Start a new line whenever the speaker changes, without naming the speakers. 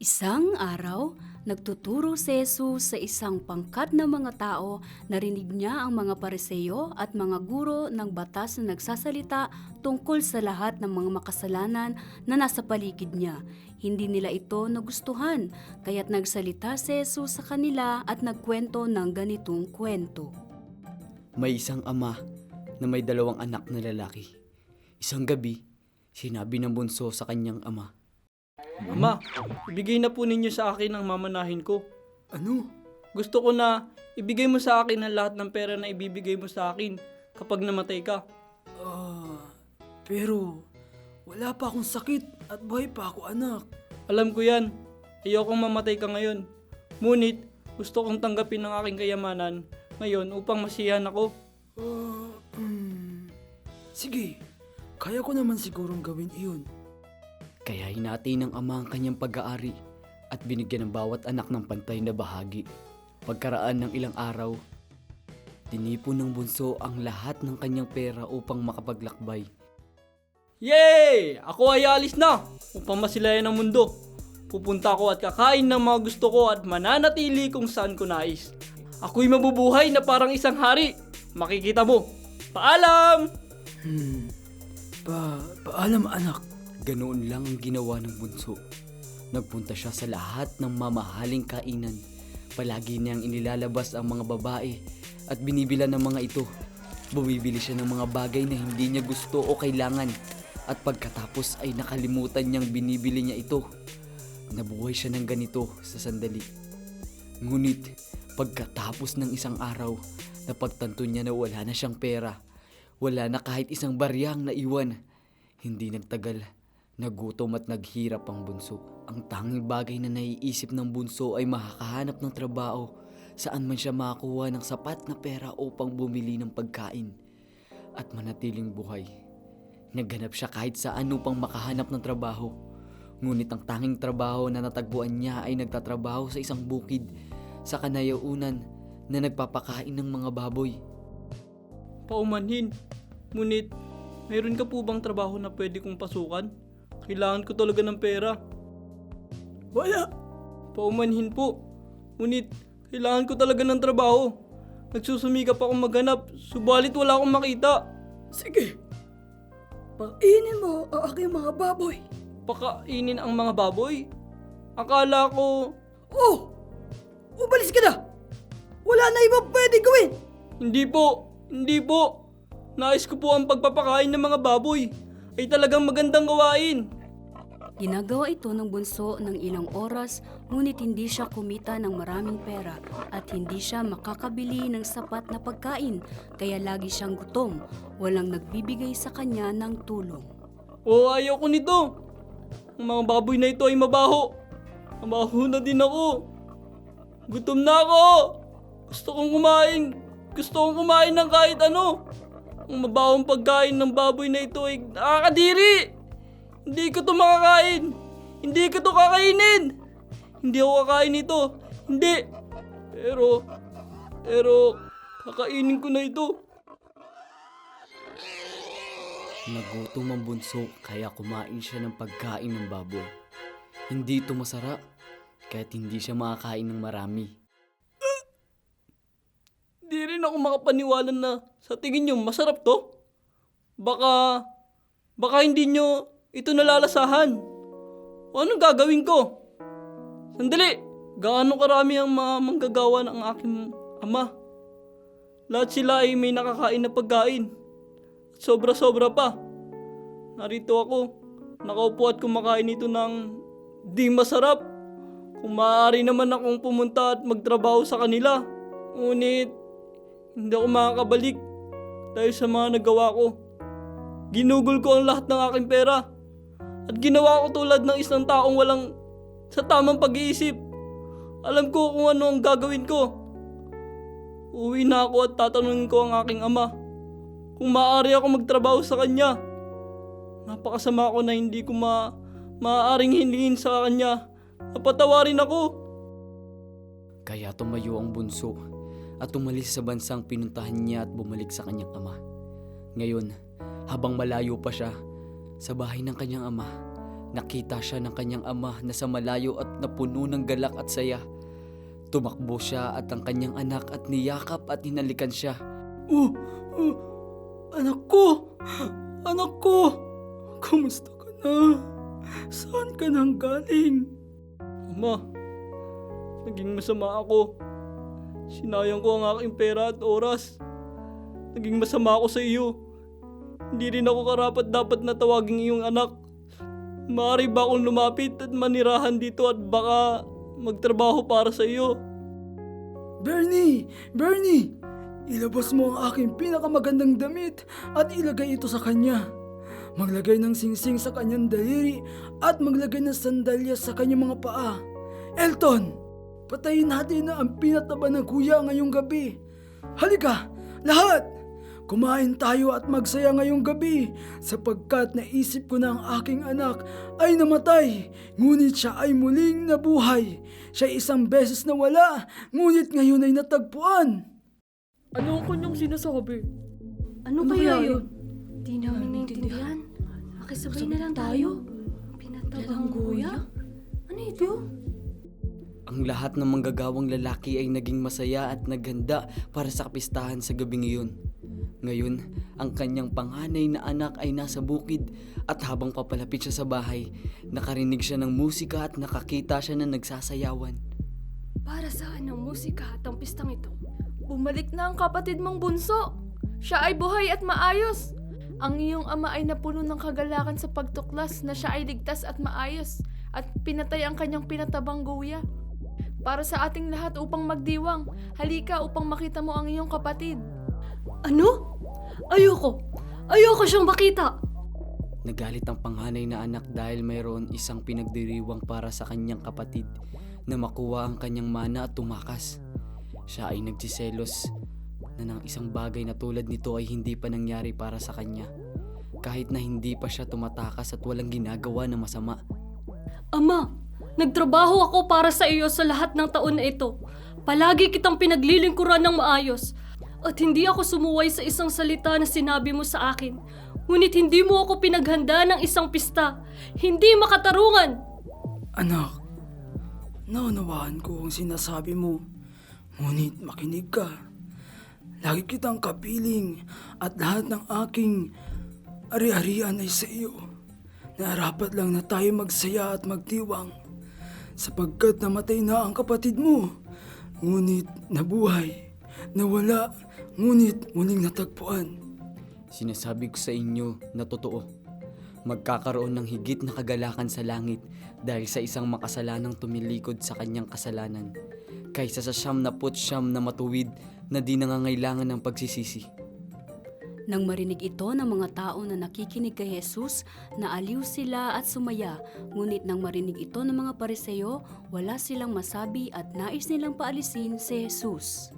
Isang araw, nagtuturo si Jesus sa isang pangkat na mga tao, narinig niya ang mga pariseyo at mga guro ng batas na nagsasalita tungkol sa lahat ng mga makasalanan na nasa paligid niya. Hindi nila ito nagustuhan, kaya't nagsalita si Jesus sa kanila at nagkwento ng ganitong kwento.
May isang ama na may dalawang anak na lalaki. Isang gabi, sinabi ng bunso sa kanyang ama,
Ama, ibigay na po ninyo sa akin ang mamanahin ko.
Ano?
Gusto ko na ibigay mo sa akin ang lahat ng pera na ibibigay mo sa akin kapag namatay ka.
Ah, pero wala pa akong sakit at buhay pa ako anak.
Alam ko yan. Ayokong mamatay ka ngayon. Ngunit, gusto kong tanggapin ang aking kayamanan ngayon upang masiyahan ako.
Ah, hmm. Sige, kaya ko naman sigurong gawin iyon.
Kaya hinati ng ama ang kanyang pag-aari at binigyan ng bawat anak ng pantay na bahagi. Pagkaraan ng ilang araw, tinipon ng bunso ang lahat ng kanyang pera upang makapaglakbay.
Yay! Ako ay alis na upang masilayan ang mundo. Pupunta ako at kakain ng mga gusto ko at mananatili kung saan ko nais. Ako'y mabubuhay na parang isang hari. Makikita mo. Paalam!
Hmm. Pa, paalam anak.
Ganoon lang ang ginawa ng bunso. Nagpunta siya sa lahat ng mamahaling kainan. Palagi niyang inilalabas ang mga babae at binibila ng mga ito. Bumibili siya ng mga bagay na hindi niya gusto o kailangan at pagkatapos ay nakalimutan niyang binibili niya ito. Nabuhay siya ng ganito sa sandali. Ngunit pagkatapos ng isang araw, napagtanto niya na wala na siyang pera. Wala na kahit isang baryang naiwan. Hindi nagtagal, nagutom at naghirap ang bunso. Ang tanging bagay na naiisip ng bunso ay makakahanap ng trabaho saan man siya makakuha ng sapat na pera upang bumili ng pagkain at manatiling buhay. Naghanap siya kahit saan upang makahanap ng trabaho. Ngunit ang tanging trabaho na natagpuan niya ay nagtatrabaho sa isang bukid sa kanayaunan na nagpapakain ng mga baboy.
Paumanhin. Ngunit, mayroon ka po bang trabaho na pwede kong pasukan? Kailangan ko talaga ng pera.
Wala.
Paumanhin po. Ngunit, kailangan ko talaga ng trabaho. Nagsusumikap akong maghanap, subalit wala akong makita.
Sige. Painin mo ang aking mga baboy.
Pakainin ang mga baboy. Akala ko,
Oh! Umalis ka na! Wala na ibang pwede gawin!
hindi po, hindi po. Nais ko po ang pagpapakain ng mga baboy. Ay talagang magandang gawain.
Ginagawa ito ng bunso ng ilang oras ngunit hindi siya kumita ng maraming pera at hindi siya makakabili ng sapat na pagkain kaya lagi siyang gutom. Walang nagbibigay sa kanya ng tulong.
O ayaw ko nito. Ang mga baboy na ito ay mabaho. Mabaho na din ako. Gutom na ako. Gusto kong kumain. Gusto kong kumain ng kahit ano. Ang mabahong pagkain ng baboy na ito ay nakakadiri. Hindi ko to makakain. Hindi ko to kakainin. Hindi ako kakain ito. Hindi. Pero, pero, kakainin ko na ito.
Nagutom ang bunso kaya kumain siya ng pagkain ng baboy. Hindi ito masarap kahit hindi siya makakain ng marami.
Di rin ako makapaniwala na sa tingin nyo masarap to. Baka, baka hindi nyo ito nalalasahan. O anong gagawin ko? Sandali, gaano karami ang mga manggagawa ng aking ama. Lahat sila ay may nakakain na pagkain. Sobra-sobra pa. Narito ako, nakaupo at kumakain ito ng di masarap. Kung maaari naman akong pumunta at magtrabaho sa kanila. Ngunit, hindi ako makakabalik dahil sa mga nagawa ko. Ginugol ko ang lahat ng aking pera. At ginawa ko tulad ng isang taong walang sa tamang pag-iisip. Alam ko kung ano ang gagawin ko. Uwi na ako at tatanungin ko ang aking ama kung maaari ako magtrabaho sa kanya. Napakasama ko na hindi ko ma maaaring hilingin sa kanya na patawarin ako.
Kaya tumayo ang bunso at umalis sa bansang pinuntahan niya at bumalik sa kanyang ama. Ngayon, habang malayo pa siya sa bahay ng kanyang ama, Nakita siya ng kanyang ama na sa malayo at napuno ng galak at saya. Tumakbo siya at ang kanyang anak at niyakap at hinalikan siya.
Oh, oh, anak ko! Anak ko! Kamusta ka na? Saan ka nang galing?
Ama, naging masama ako. Sinayang ko ang aking pera at oras. Naging masama ako sa iyo. Hindi rin ako karapat dapat na tawaging iyong anak. Maaari ba akong lumapit at manirahan dito at baka magtrabaho para sa iyo?
Bernie! Bernie! Ilabas mo ang aking pinakamagandang damit at ilagay ito sa kanya. Maglagay ng singsing sa kanyang daliri at maglagay ng sandalyas sa kanyang mga paa. Elton! Patayin natin na ang pinataba ng kuya ngayong gabi. Halika! Lahat! Kumain tayo at magsaya ngayong gabi sapagkat naisip ko na ang aking anak ay namatay ngunit siya ay muling nabuhay. Siya ay isang beses na wala ngunit ngayon ay natagpuan.
Ano ang kanyang sinasabi?
Ano, kaya yun?
Di namin naintindihan. Makisabay na lang tayo. Pinatabang guya? Ano ito?
Ang lahat ng manggagawang lalaki ay naging masaya at naghanda para sa kapistahan sa gabing iyon. Ngayon, ang kanyang panganay na anak ay nasa bukid at habang papalapit siya sa bahay, nakarinig siya ng musika at nakakita siya na nagsasayawan.
Para saan ang musika at ang pistang ito? Bumalik na ang kapatid mong bunso. Siya ay buhay at maayos. Ang iyong ama ay napuno ng kagalakan sa pagtuklas na siya ay ligtas at maayos at pinatay ang kanyang pinatabang guya. Para sa ating lahat upang magdiwang, halika upang makita mo ang iyong kapatid.
Ano? Ayoko! Ayoko siyang makita!
Nagalit ang panganay na anak dahil mayroon isang pinagdiriwang para sa kanyang kapatid na makuha ang kanyang mana at tumakas. Siya ay nagsiselos na ng isang bagay na tulad nito ay hindi pa nangyari para sa kanya. Kahit na hindi pa siya tumatakas at walang ginagawa na masama.
Ama, nagtrabaho ako para sa iyo sa lahat ng taon na ito. Palagi kitang pinaglilingkuran ng maayos. At hindi ako sumuway sa isang salita na sinabi mo sa akin. Ngunit hindi mo ako pinaghanda ng isang pista. Hindi makatarungan!
Anak, naunawaan ko ang sinasabi mo. Ngunit makinig ka. Lagi kitang kapiling at lahat ng aking ari-arian ay sa iyo. Narapat lang na tayo magsaya at magtiwang sapagkat namatay na ang kapatid mo. Ngunit nabuhay, nawala, ngunit muling natagpuan.
Sinasabi ko sa inyo na totoo. Magkakaroon ng higit na kagalakan sa langit dahil sa isang makasalanang tumilikod sa kanyang kasalanan kaysa sa siyam na siyam na matuwid na di nangangailangan ng pagsisisi.
Nang marinig ito ng mga tao na nakikinig kay Jesus, naaliw sila at sumaya. Ngunit nang marinig ito ng mga pariseyo, wala silang masabi at nais nilang paalisin si Jesus.